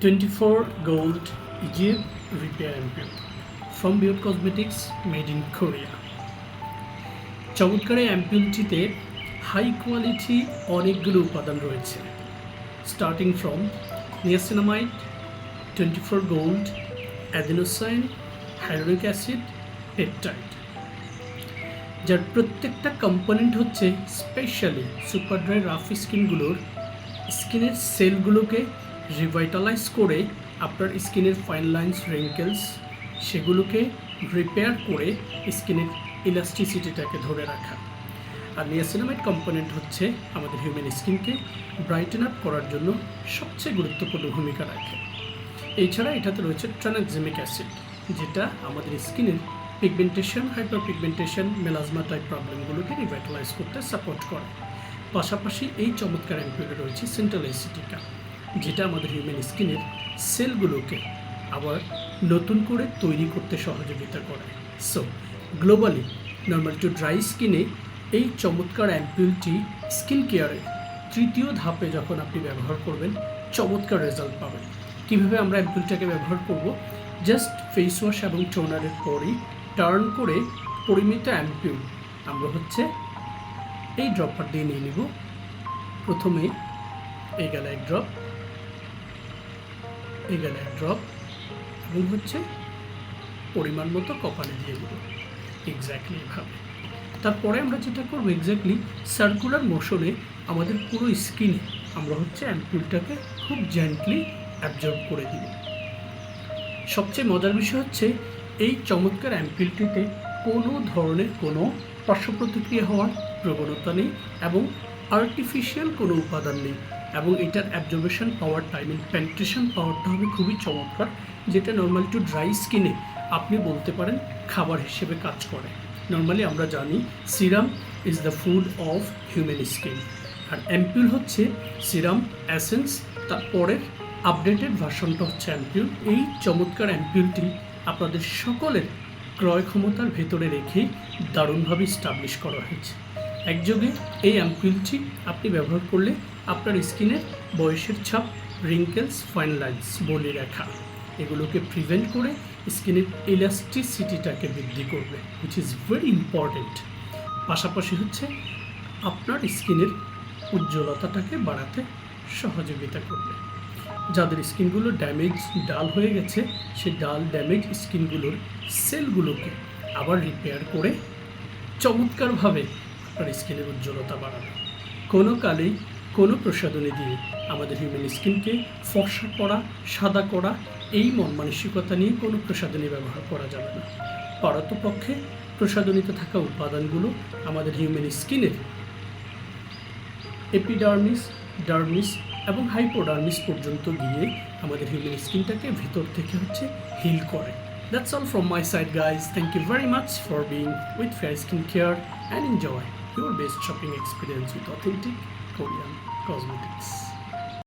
24 Gold Egypt Repair and Build from Beaut Cosmetics made in Korea. চমৎকার অ্যাম্পিউলটিতে high quality অনেকগুলো উপাদান রয়েছে starting from niacinamide twenty four gold adenosine hyaluronic acid peptide যার প্রত্যেকটা component হচ্ছে specially super dry rough স্কিনগুলোর স্কিনের সেলগুলোকে রিভাইটালাইজ করে আপনার স্কিনের ফাইন লাইন্স রিঙ্কেলস সেগুলোকে রিপেয়ার করে স্কিনের ইলাস্টিসিটিটাকে ধরে রাখা। আর নিয়াসিনামাইড কম্পোনেন্ট হচ্ছে আমাদের হিউম্যান স্কিনকে ব্রাইটেন আপ করার জন্য সবচেয়ে গুরুত্বপূর্ণ ভূমিকা রাখে। এছাড়া এটাতে রয়েছে ট্রানাক্সিমিক অ্যাসিড যেটা আমাদের স্কিনের pigmentation hyper pigmentation melasma type প্রবলেমগুলোকে revitalise করতে সাপোর্ট করে। পাশাপাশি এই চমৎকার অ্যাম্পিউলে রয়েছে সেন্ট্রাল এসিটিকা যেটা আমাদের হিউম্যান স্কিনের সেলগুলোকে আবার নতুন করে তৈরি করতে সহযোগিতা করে। So globally normal to dry স্কিনে এই চমৎকার অ্যাম্পিউলটি স্কিন কেয়ারের তৃতীয় ধাপে যখন আপনি ব্যবহার করবেন, চমৎকার রেজাল্ট পাবেন। কীভাবে আমরা অ্যাম্পিউলটাকে ব্যবহার করব? জাস্ট ফেস ওয়াশ এবং টোনারের পরই টার্ন করে পরিমিত অ্যাম্পিউল আমরা হচ্ছে এই ড্রপার দিয়ে নিয়ে নিব। প্রথমে এই গেল এক ড্রপ এক ড্রপ এবং হচ্ছে পরিমাণ মতো কপালে দিয়ে দেবো। এক্স্যাক্টলি এভাবে। তারপরে আমরা যেটা করব এক্স্যাক্টলি সার্কুলার মোশনে আমাদের পুরো স্কিনে আমরা হচ্ছে অ্যাম্পিউলটাকে খুব জেন্টলি অ্যাবজর্ব করে দিব। সবচেয়ে মজার বিষয় হচ্ছে এই চমৎকার অ্যাম্পিলটিতে কোনো ধরনের কোনো পার্শ্ব প্রতিক্রিয়া হওয়ার প্রবণতা নেই এবং আর্টিফিশিয়াল কোনো উপাদান নেই। এবং এটার অ্যাবজর্বেশন পাওয়ার টাইমিং পেন্ট্রেশন পাওয়ারটা হবে খুবই চমৎকার, যেটা নর্মালি টু ড্রাই স্কিনে আপনি বলতে পারেন খাবার হিসেবে কাজ করে। নর্মালি আমরা জানি serum is the food of human skin R ampoule হচ্ছে সিরাম অ্যাসেন্স তারপরের আপডেটেড ভার্সনটা হচ্ছে অ্যাম্পিউল এই চমৎকার অ্যাম্পিউলটি আপনাদের সকলের ক্রয় ক্ষমতার ভেতরে রেখেই দারুণভাবে স্টাবলিশ করা হয়েছে। একযোগে এই অ্যাম্পিউলটি আপনি ব্যবহার করলে আপনার স্কিনের বয়সের ছাপ রিঙ্কেলস ফাইন বলে রেখা এগুলোকে প্রিভেন্ট করে স্কিনের ইলাস্টিসিটিটাকে বৃদ্ধি করবে উইচ ইজ ভেরি ইম্পর্টেন্ট পাশাপাশি হচ্ছে আপনার স্কিনের উজ্জ্বলতাটাকে বাড়াতে সহযোগিতা করবে। যাদের স্কিনগুলো ড্যামেজ ডাল হয়ে গেছে সেই ডাল ড্যামেজ স্কিনগুলোর সেলগুলোকে আবার রিপেয়ার করে চমৎকারভাবে আপনার স্কিনের উজ্জ্বলতা বাড়াবে। কোনো কালেই কোনো প্রসাধনী দিয়ে আমাদের হিউম্যান স্কিনকে ফর্সা করা, সাদা করা, এই মন মানসিকতা নিয়ে কোনো প্রসাধনী ব্যবহার করা যাবে না। পারতপক্ষে প্রসাধনীতে থাকা উপাদানগুলো আমাদের হিউম্যান স্কিনের এপিডার্মিস ডার্মিস এবং হাইপোডার্মিস পর্যন্ত গিয়ে আমাদের হিউম্যান স্কিনটাকে ভিতর থেকে হচ্ছে হিল করে। That's all from my side guys. Thank you very much for being with Fair Skin Care and enjoy. Your best shopping experience with authentic Korean cosmetics.